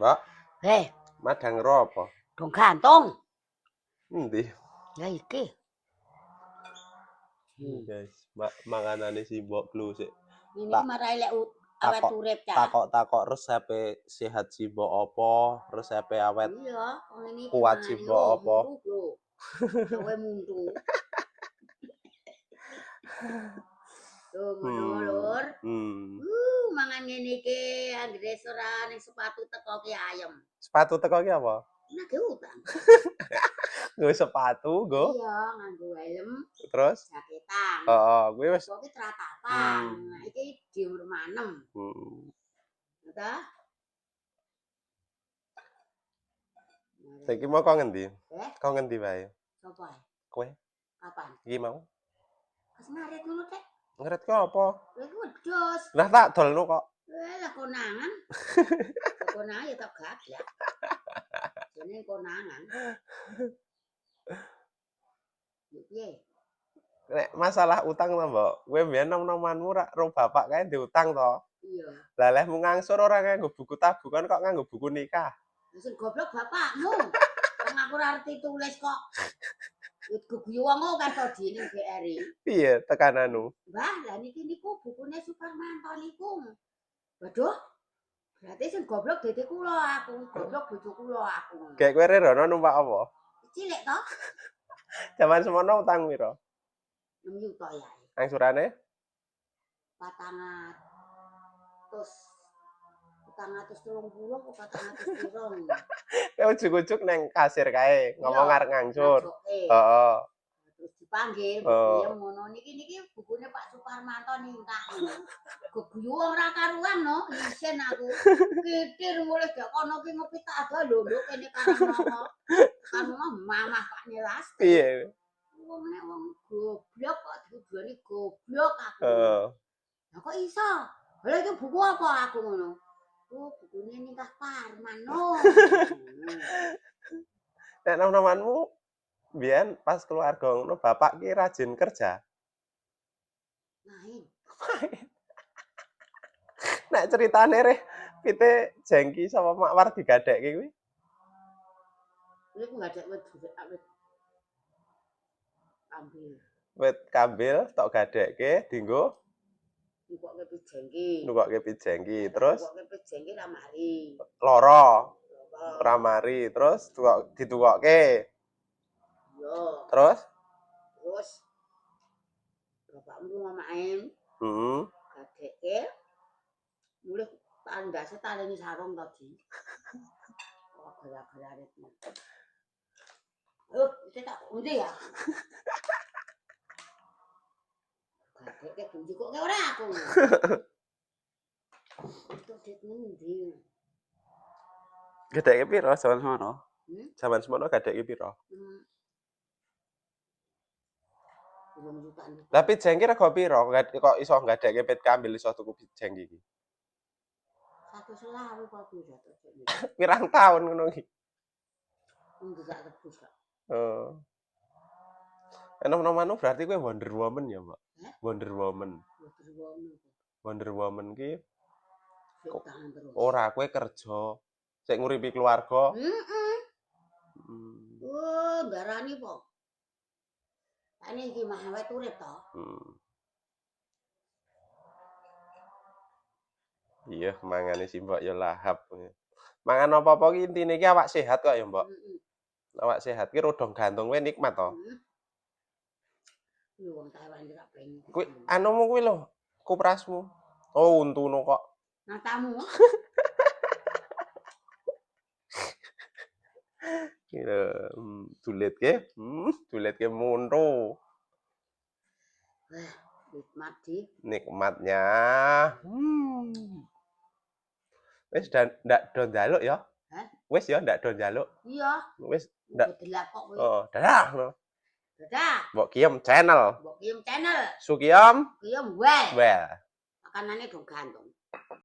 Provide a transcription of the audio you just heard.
Mbak, Heh, madang ro apa? dong gantung. Endi? Ya iki. Hmm, guys, ma manganane si Mbok Blue sik. Ini Tak- marai lek awet takok- urip cah. Takok-takok resepe sehat si Mbok apa, resepe awet. Iya, wong ini Kuat gimana sih, nih, Mbok, apa? lho. Kowe. Tuh, ngono Hmm. lur. Hmm. Uh, mangan ngene iki ora ning sepatu teko ki ayem. Sepatu teko ki apa? Nagih utang. Nggo sepatu, nggo. Iya, nganggo helm, Terus jaketan. heeh, kuwi wis Kok ki. Hmm. Nah, iki di umur manem. hmm. Ta? Saiki mau kok ngendi? Eh, Kok ngendi wae? sapa? Kowe Kapan? iki mau Pas ngaret ki apa? Lha wedhus. Lah tak dolno kok. Eh, lah konangan. Konangan ya tak gaglak. Jenenge konangan. Ya piye? Nek masalah utang to, Mbok. Kowe mbiyen nom-nomanmu ra ro bapak kae diutang to. Iya. Lah leh mu ngangsur ora nganggo buku tabungan kok nganggo buku nikah. Sing goblok bapakmu. Wong aku ora arti tulis kok. Guyu wong kok kan di ning BRI. Piye tekananmu? Mbah, lah niki niku bukune Suparmanto niku. Waduh. Berarti sing goblok dadi kula aku, goblok bojo kula aku. Kayak kowe rerono numpak apa? Cilik to? Zaman semono utang piro? 6 juta ya. Angsurane? Patangat. Terus patangatus telung puluh apa patangatus pirong? Kowe ujuk-ujuk neng kasir kae ngomong arek ngangsur. Heeh. Dipanggil, Oh. ya ngono niki niki bukune Pak Suparmanto ningkah. Geguyu wong ra karuan no, isen aku. Kitir mulai gak kono ki ngopi tak ada lho lho kene karang nopo. Kan mah mamah Pak Nilas. Piye? Wong nek wong goblok kok dituduhani goblok aku. Heeh. Lah kok iso? Lah iki buku apa aku ngono? Oh, bukune nikah Parmano. Nek nom-nomanmu mbiyen pas keluarga ngono bapak ki rajin kerja. Main. Nek ceritane reh pite jengki sama makwar digadekke kuwi. Aku nggak ada wet wet wet ambil. Wit kambil tok gadekke dinggo ke pijengki. nukokke pijengki terus Nukok ke pijengki ramari. loro ramari terus tukok ditukokke Yo. terus Terus bapakmu ngomongin heeh gadekke mulai tanda setaleni sarung tadi. Oh, gara-gara itu. Oh, itu tak undi ya. Gadekke bunyi kok ora aku. Itu dit ngendi? gadekke piro zaman semono Hmm? zaman semono gadekke piro Hmm. Belum jutaan. tapi jengki rego piro kok iso gadekke pit kambil iso tuku jengki iki Satu selawe kok tuh. pirang tahun ngono iki Enggak gak tebus kak. heeh Enom-nomanu berarti kowe Wonder Woman ya, Mbak? Hah? Wonder Woman. Wonder Woman. Wonder Woman ki ora kowe kerja sik nguripi keluarga. Heeh. Hmm. Oh, darani po. Ini mah awet urip to. hmm. Iya, mangane si Mbak ya lahap. Mangan apa-apa ki intine ki awak sehat kok ya. Heeh. Awak sehat ki rodong gantung kowe nikmat to. Lu wong Taiwan gak pengen. Kuwi anumu kuwi lho, kuprasmu. Oh, untuno kok. Natamu. Kira hmm, ke? Hmm, munro. Nikmat di. Nikmatnya. Hmm. Wis dan ndak do njaluk ya. Hah? Wis ya ndak do njaluk. Iya. Wis Ndak. Delak kok kowe. oh, dadah. Dadah. Mbok Kiem channel. Mbok kirim channel. Sukiam Kirim well. well. Makanannya dong gantung.